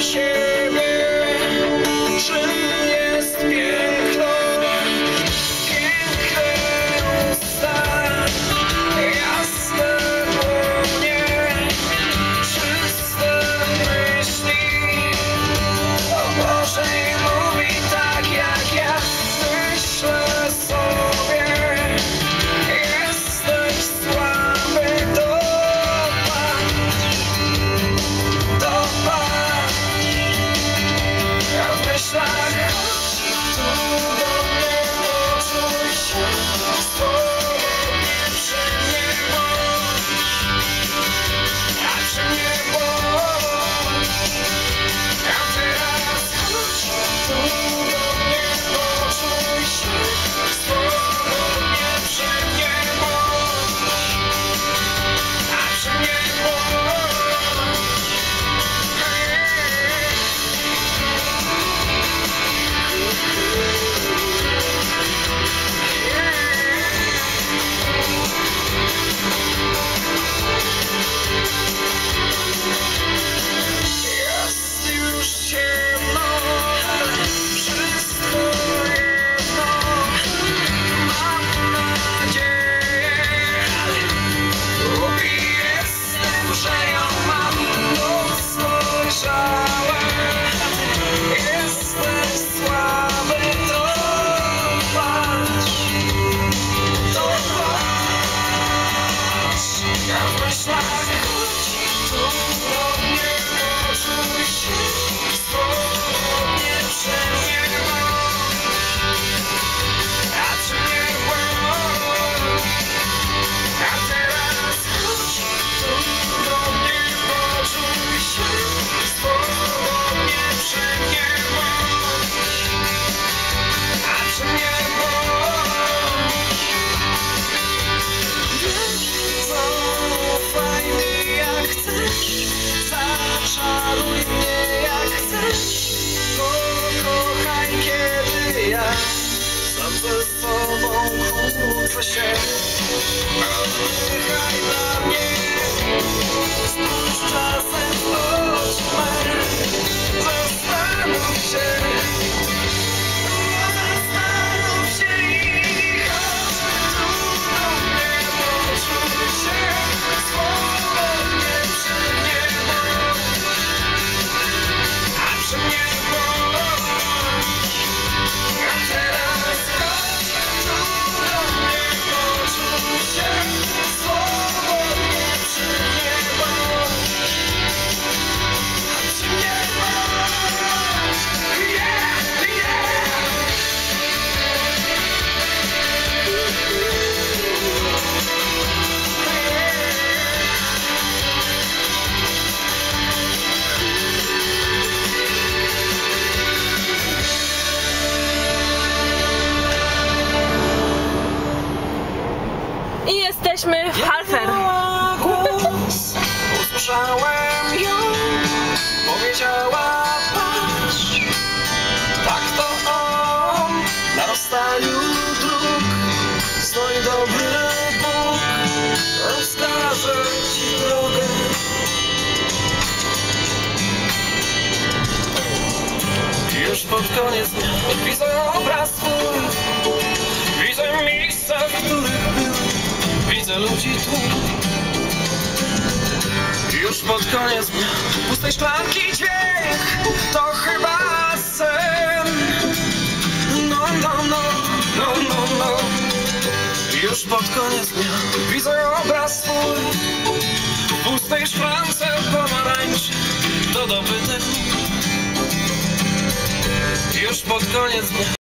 share. Já foi suave, I'm jak chcesz Pokochaj kiedy ja sam ze sobą się jesteśmy Halfer. Usłyszałem ją, powiedziała patrz, tak to on, na rozstaniu dróg stoi dobry Bóg, rozkaże ci drogę. Już pod koniec widzę obraz ludzi tu. Już pod koniec Pustej szklanki dźwięk. To chyba sen. No, no, no, no, no, no. Już pod koniec dnia Widzę obraz twój. W pustej szklance pomarańczy To dobytek Już pod koniec dnia